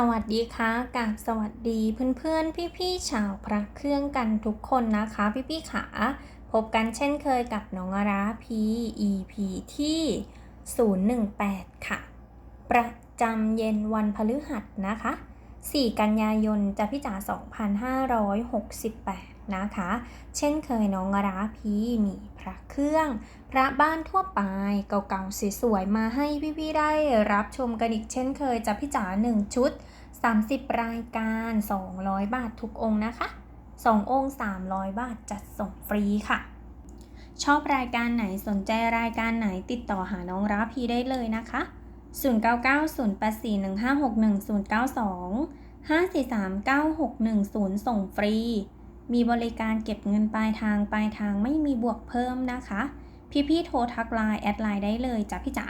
สวัสดีค่ะกาบสวัสดีเพื่อนๆ พี่ๆชาวพระเครื่องกันทุกคนนะคะ พี่ๆขาพบกันเช่นเคยกับน้องอาราพี EP ที่ 018 ค่ะ ประจำเย็นวันพฤหัสนะคะ 4 กันยายนจะพี่จ๋า2568 นะคะ เช่นเคยน้องราพีมีพระเครื่อง พระบ้านทั่วไปเก่าๆสวยๆมาให้พี่ๆได้รับชมกันอีกเช่นเคยจะพี่จ๋า1ชุด 30 รายการ 200 บาททุกองค์นะคะ 2 องค์ 300 บาทจัดส่งฟรีค่ะ ชอบรายการไหนสนใจรายการไหนติดต่อหาน้องราพีได้เลยนะคะ0990841561 092 5439610 ส่งฟรี มีบริการเก็บเงินปลายทางปลายทางไม่มีบวกเพิ่มนะคะ พี่ๆโทรทักไลน์แอดไลน์ได้เลยจ้ะพี่จ๋า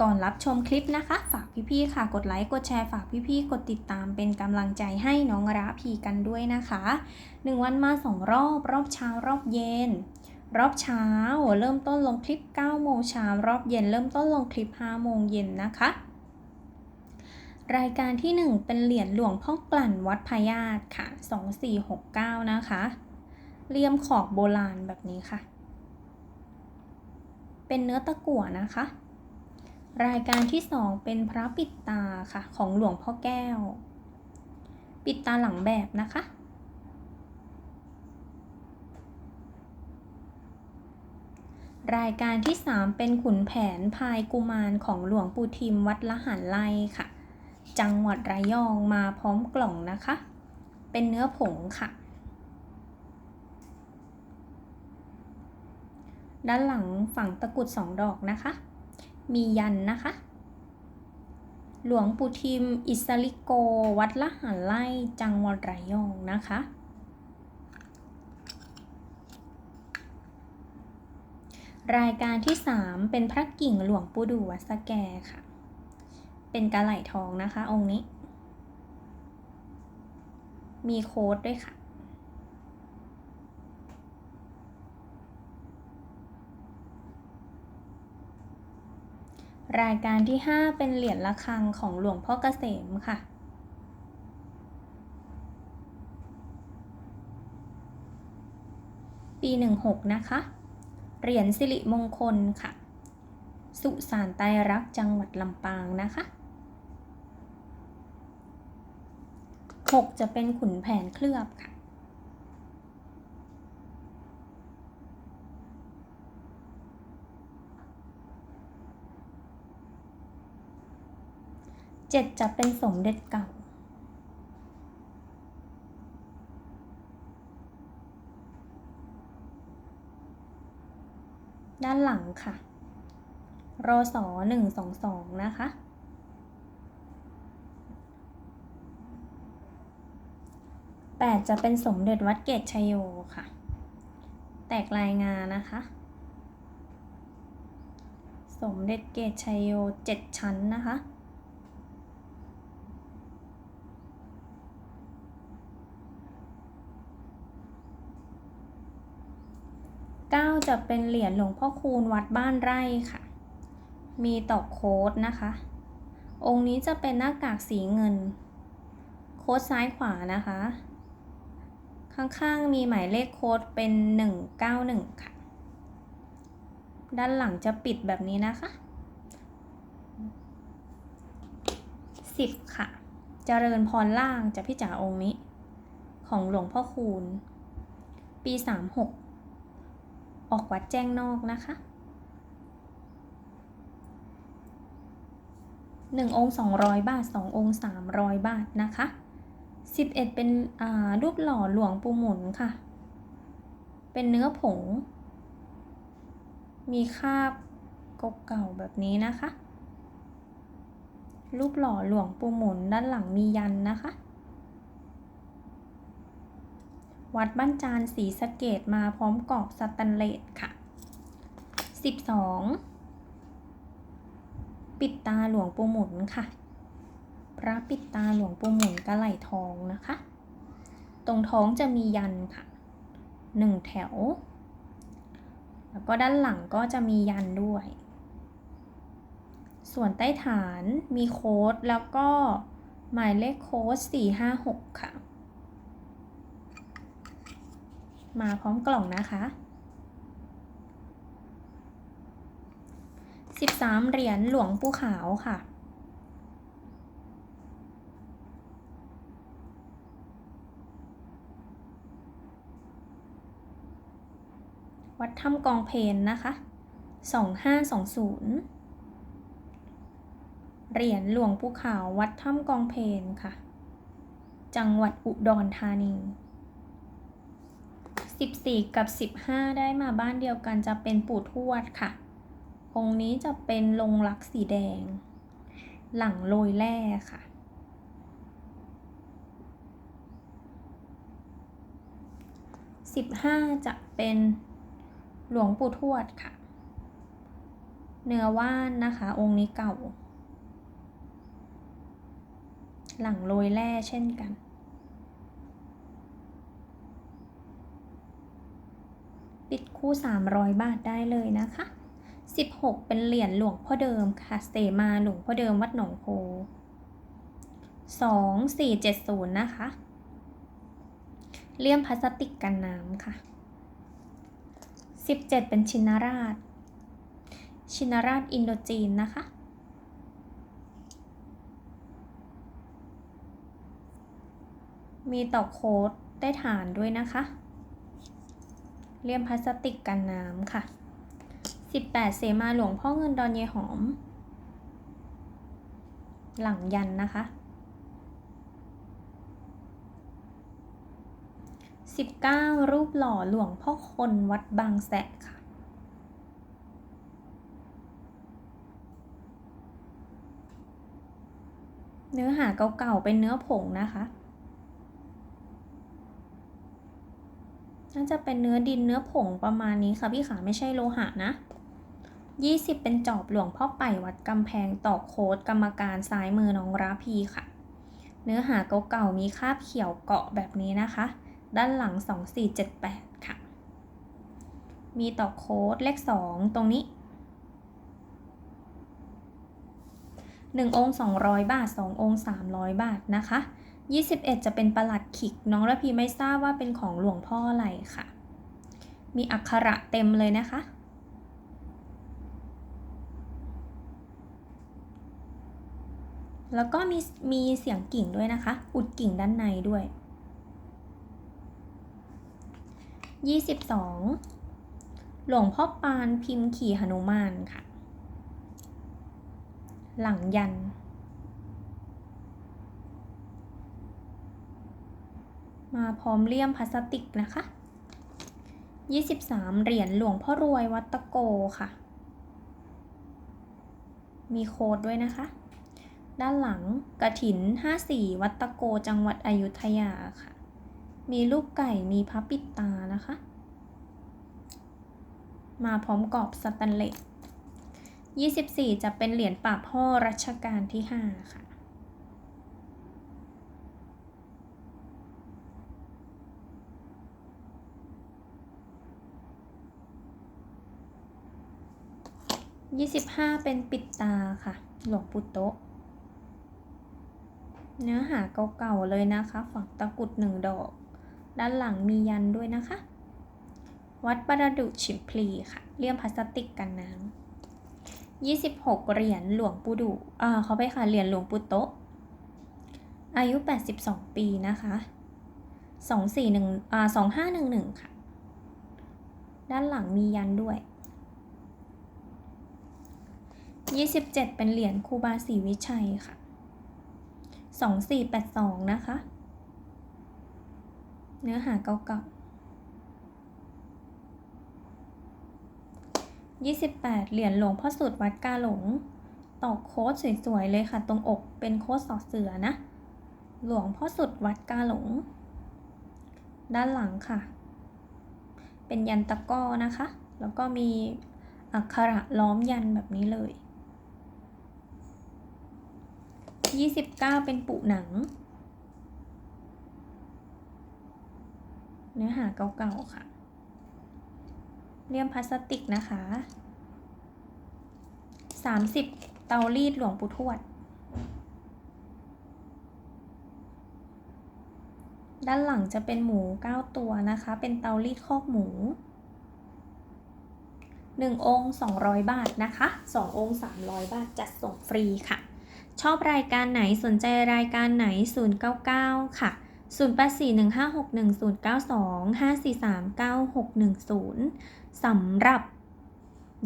ก่อนรับชมคลิปนะคะ ฝากพี่ๆค่ะ กดไลค์กดแชร์ฝากพี่ๆกดติดตามเป็นกำลังใจให้น้องระพีกันด้วยนะคะ 1 วันมา 2 รอบ รอบเช้ารอบเย็น รอบเช้าเริ่มต้นลงคลิป9โมงเช้ารอบเย็น เริ่มต้นลงคลิป5โมงเย็นนะคะ รายการที่ 1 เป็นเหรียญหลวงพ่อกลั่นวัดพญาตค่ะ 2469 นะคะเลี่ยมขอบโบราณแบบนี้ค่ะ เป็นเนื้อตะกั่วนะคะ รายการที่ 2 เป็นพระปิดตาค่ะ ของหลวงพ่อแก้ว ปิดตาหลังแบบนะคะ รายการที่ 3 เป็นขุนแผนพายกุมารของหลวงปู่ทิมวัดละหันไล่ค่ะ จังหวัดระยองมาพร้อมกล่องนะคะ เป็นเนื้อผงค่ะ ด้านหลังฝั่งตะกุดสองดอกนะคะ มียันนะคะ หลวงปู่ทิม อิสริโก วัดละหันไล่จังหวัดระยองนะคะรายการที่ 3 เป็นพระกิ่งหลวงปู่ดูวัดสแกค่ะ เป็นกระไหล่ทองนะคะ องค์นี้ มีโค้ดด้วยค่ะ รายการที่ 5 เป็นเหรียญระฆังของหลวงพ่อเกษมค่ะปี 16 นะคะ เหรียญสิริมงคลค่ะ สุสานไตรรักจังหวัดลำปางนะคะ 6 จะเป็นขุนแผนเคลือบค่ะ เจ็ดจะเป็นสมเด็จเก่าด้านหลังค่ะ รอสอหนึ่งสองสองนะคะ แปดจะเป็นสมเด็จวัดเกตชยโยค่ะ แตกรายงานนะคะ สมเด็จเกตชยโยเจ็ดชั้นนะคะ9จะเป็นเหรียญหลวงพ่อคูณวัดบ้านไร่ค่ะ มีตอกโค้ดนะคะ องค์นี้จะเป็นหน้ากากสีเงิน โค้ดซ้ายขวานะคะ ข้างๆมีหมายเลขโค้ดเป็น 191 ค่ะ ด้านหลังจะปิดแบบนี้นะคะ 10 ค่ะเจริญพรล่างจะพี่จ๋าองค์นี้ ของหลวงพ่อคูณ ปี 36 ออกวัดแจ้งนอกนะคะหนึ่งองค์สองร้อยบาทสององค์สามร้อยบาทนะคะ สิบเอ็ดเป็นรูปหล่อหลวงปู่หมุนค่ะ เป็นเนื้อผง มีคาบเก่าๆแบบนี้นะคะ รูปหล่อหลวงปู่หมุนด้านหลังมียันนะคะ วัดบ้านจานสีสะเกตมาพร้อมกรอบสแตนเลสค่ะ 12 ปิดตาหลวงปู่หมุนค่ะ ระปิดตาหลวงปู่หมุนกระไหลทองนะคะ ตรงท้องจะมียันค่ะหนึ่งแถว แล้วก็ด้านหลังก็จะมียันด้วย ส่วนใต้ฐานมีโค้ดแล้วก็หมายเลขโค้ดสี่ห้าหกค่ะ มาพร้อมกล่องนะคะสิบสามเหรียญหลวงปู่ขาวค่ะ วัดถ้ำกองเพนนะคะสองห้าสองศูนย์เหรียญหลวงปู่ขาวัดถ้ำกองเพนค่ะ จังหวัดอุดรธานี 14 กับ 15 ได้มาบ้านเดียวกันจะเป็นปู่ทวดค่ะ องค์นี้จะเป็นลงลักสีแดง หลังโรยแร่ค่ะ15 จะเป็น หลวงปู่ทวดค่ะ เนื้อว่านนะคะ องค์นี้เก่า หลังโรยแร่เช่นกัน ปิดคู่ 300 บาทได้เลยนะคะ 16 เป็นเหรียญหลวงพ่อเดิมค่ะ เสมาหลวงพ่อเดิมวัดหนองโพ2 4 7 0 นะคะ เลี่ยมพลาสติกกันน้ำค่ะ 17 เป็นชินราช ชินราชอินโดจีนนะคะ มีต่อโค้ดได้ฐานด้วยนะคะ เลี่ยมพลาสติกกันน้ำค่ะ 18 เสมาหลวงพ่อเงินดอนเยหอม หลังยันนะคะ 19 รูปหล่อหลวงพ่อคนวัดบางแสะค่ะ เนื้อหาเก่าๆเป็นเนื้อผงนะคะ น่าจะเป็นเนื้อดินเนื้อผงประมาณนี้ค่ะพี่ขาไม่ใช่โลหะนะ 20 เป็นจอบหลวงพ่อไป่วัดกำแพงตอกโค้ดกรรมการซ้ายมือน้องราพีค่ะ เนื้อหาเก่าๆมีคาบเขียวเกาะแบบนี้นะคะ ด้านหลัง 2478 ค่ะ มีต่อโค้ดเลข 2 ตรงนี้ 1 องค์ 200 บาท 2 องค์ 300 บาทนะคะ 21 จะเป็นประหลัดขิก น้องระพีไม่ทราบว่าเป็นของหลวงพ่ออะไรค่ะ มีอักขระเต็มเลยนะคะแล้วก็มีมีเสียงกิ่งด้วยนะคะ อุดกิ่งด้านในด้วย 22 หลวงพ่อปานพิมพ์ขี่หนุมานค่ะ หลังยัน มาพร้อมเลี่ยมพลาสติกนะคะ 23 เหรียญหลวงพ่อรวยวัตโกค่ะ มีโค้ดด้วยนะคะ ด้านหลังกระถิน 54 วัตโกจังหวัดอยุธยาค่ะ มีลูกไก่มีพระปิดตานะคะ มาพร้อมกรอบสแตนเลส24 จะเป็นเหรียญป่าพ่อรัชกาลที่ 5 ค่ะ 25 เป็นปิดตาค่ะ หลวงปู่โตะเนื้อหาเก่าๆเลยนะคะ ฝังตะกรุดหนึ่งดอก ด้านหลังมียันด้วยนะคะ วัดประดุฉิมพลีค่ะเลี่ยมพลาสติกกันน้ำ26 เหรียญหลวงปู่ดุอ่าเขาไปค่ะเหรียญหลวงปู่โตะอายุ 82 ปีนะคะ241อ่า2511 ค่ะ ด้านหลังมียันด้วย 27 เป็นเหรียญครูบาศรีวิชัยค่ะ 2482 นะคะ เนื้อหาเก่าๆ28เหรียญหลวงพ่อสุดวัดกาหลง ตอกโค้ดสวยๆเลยค่ะ ตรงอกเป็นโค้ดสอเสือนะ หลวงพ่อสุดวัดกาหลง ด้านหลังค่ะ เป็นยันตะก้อนะคะ แล้วก็มีอักขระล้อมยันแบบนี้เลย29เป็นปุหนัง เนื้อหาเก่าๆค่ะ เลี่ยมพลาสติกนะคะ 30 เตารีดหลวงปู่ทวด ด้านหลังจะเป็นหมู 9 ตัวนะคะ เป็นเตารีดคอกหมู 1 องค์ 200 บาทนะคะ 2 องค์ 300 บาท จัดส่งฟรีค่ะ ชอบรายการไหนสนใจรายการไหน 099 ค่ะ 0841561092 5439610 สำหรับ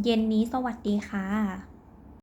เย็นนี้สวัสดีค่ะ